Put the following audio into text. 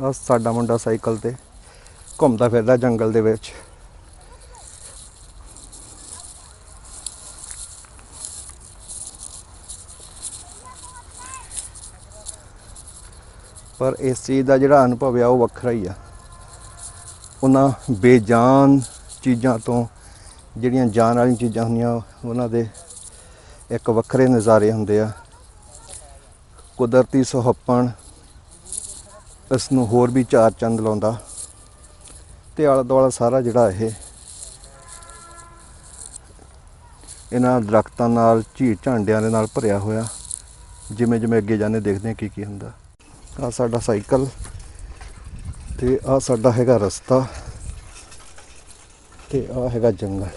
ਆ ਸਾਡਾ ਮੁੰਡਾ ਸਾਈਕਲ ਤੇ ਘੁੰਮਦਾ ਫਿਰਦਾ ਜੰਗਲ ਦੇ ਵਿੱਚ। ਪਰ ਇਸ ਚੀਜ਼ ਦਾ ਜਿਹੜਾ ਅਨੁਭਵ ਆ, ਉਹ ਵੱਖਰਾ ਹੀ ਆ। ਉਹਨਾਂ ਬੇਜਾਨ ਚੀਜ਼ਾਂ ਤੋਂ, ਜਿਹੜੀਆਂ ਜਾਨ ਵਾਲੀਆਂ ਚੀਜ਼ਾਂ ਹੁੰਦੀਆਂ, ਉਹਨਾਂ ਦੇ ਇੱਕ ਵੱਖਰੇ ਨਜ਼ਾਰੇ ਹੁੰਦੇ ਆ। ਕੁਦਰਤੀ ਸੁਹੱਪਣ ਇਸ ਨੂੰ ਹੋਰ ਵੀ ਚਾਰ ਚੰਦ ਲਾਉਂਦਾ। ਤੇ ਆਲਾ ਦੁਆਲਾ ਸਾਰਾ ਜਿਹੜਾ ਇਹ, ਇਹਨਾਂ ਦਰਖਤਾਂ ਨਾਲ ਝੀਰ ਝਾਂਡਿਆਂ ਦੇ ਨਾਲ ਭਰਿਆ ਹੋਇਆ। ਜਿਵੇਂ ਜਿਵੇਂ ਅੱਗੇ ਜਾਂਦੇ ਦੇਖਦੇ ਹਾਂ ਕੀ ਕੀ ਹੁੰਦਾ। ਆ ਸਾਡਾ ਸਾਈਕਲ ਤੇ ਆ ਸਾਡਾ ਹੈਗਾ ਰਸਤਾ ਤੇ ਆ ਹੈਗਾ ਜੰਗਲ।